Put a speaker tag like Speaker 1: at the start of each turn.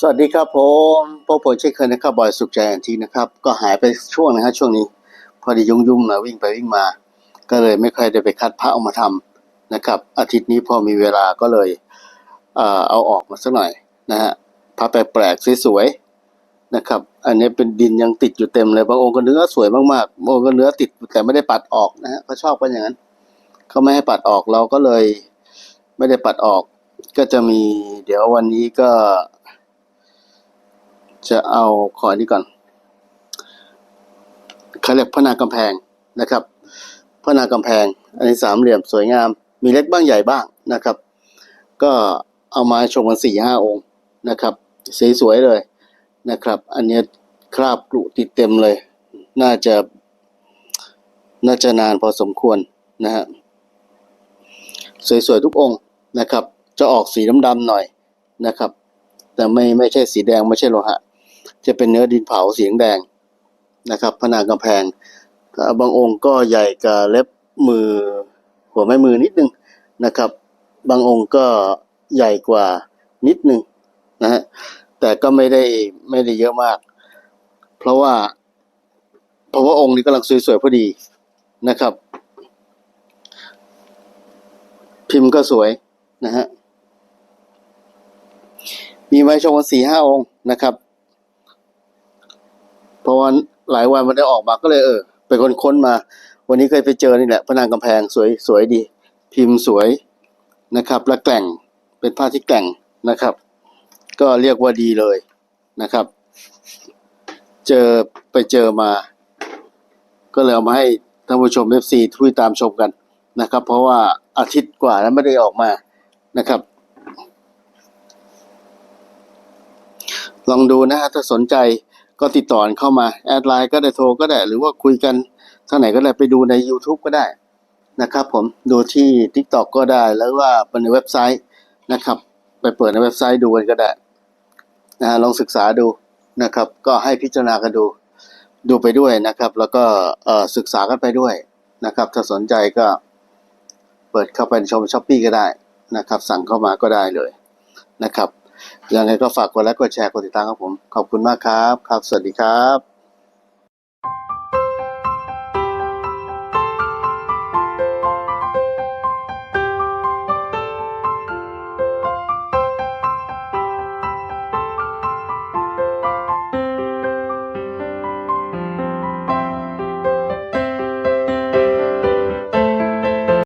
Speaker 1: สวัสดีครับผมพบผมเช่นเคยนะครับบอยสุขใจอันทีนะครับ ก็หายไปช่วงนะฮะช่วงนี้ พอดียุ่งๆนะวิ่งไปวิ่งมา ก็เลยไม่ค่อยได้ไปคัดพระออกมาทำนะครับ อาทิตย์นี้พอมีเวลาก็เลยเออเอาออกมาสักหน่อยนะฮะพระแปลกๆสวยๆนะครับ อันนี้เป็นดินยังติดอยู่เต็มเลยบางองค์ก็เนื้อสวยมากๆบางองค์ก็เนื้อติดแต่ไม่ได้ปัดออกนะฮะเขาชอบกันอย่างนั้นเขาไม่ให้ปัดออกเราก็เลย ไม่ได้ปัดออก ก็จะมีเดี๋ยววันนี้ก็ จะเอาขอนี้ก่อนเขาเรียกพนากำแพงนะครับพนากำแพง อันนี้สามเหลี่ยมสวยงาม มีเล็กบ้างใหญ่บ้างนะครับ ก็เอามาชมกันสี่ห้าองค์นะครับสวยๆเลยนะครับ อันนี้คราบกรุติดเต็มเลย น่าจะ น่าจะนานพอสมควรนะฮะสวยๆทุกองค์นะครับ จะออกสีดำๆหน่อยนะครับ แต่ไม่ไม่ใช่สีแดงไม่ใช่โลหะ จะเป็นเนื้อดินเผาสีแดงนะครับผนังกำแพงถ้าบางองค์ก็ใหญ่กับเล็บมือ หัวแม่มือนิดนึงนะครับ บางองค์ก็ใหญ่กว่านิดนึงนะฮะแต่ก็ไม่ได้ไม่ได้เยอะมาก เพราะว่า เพราะว่าองค์นี้กำลังสวยๆพอดีนะครับ พิมพ์ก็สวยนะฮะมีไว้ชมกันสี่ห้าองค์นะครับ ราะว่าหลายวันมันได้ออกมาก็เลยเออไปค้นค้นมา วันนี้เคยไปเจอนี่แหละพนังกำแพงสวยสวยดี พิมพ์สวยนะครับ และแกล่งเป็นผ้าที่แกล่งนะครับ ก็เรียกว่าดีเลยนะครับ เจอไปเจอมา ก็เลยเอามาให้ท่านผู้ชมเอฟซีทุยตามชมกันนะครับ เพราะว่าอาทิตย์กว่าแล้วไม่ได้ออกมานะครับ ลองดูนะฮะถ้าสนใจ ก็ติดต่อเข้ามาแอดไลน์ก็ได้โทรก็ได้ หรือว่าคุยกันทางไหนก็ได้ไปดูใน YouTube ก็ได้นะครับผมดูที่ TikTok ก็ได้แล้วว่าไปในเว็บไซต์นะครับ ไปเปิดในเว็บไซต์ดูกันก็ได้นะลองศึกษาดูนะครับ ก็ให้พิจารณากันดู ดูไปด้วยนะครับ แล้วก็ศึกษากันไปด้วยนะครับ ถ้าสนใจก็เปิดเข้าไปชมช้อปปีก็ได้นะครับ สั่งเข้ามาก็ได้เลยนะครับ ยังไงก็ฝากกดไลค์กดแชร์กดติดตามครับผม ขอบคุณมากครับ ครับ สวัสดีครับ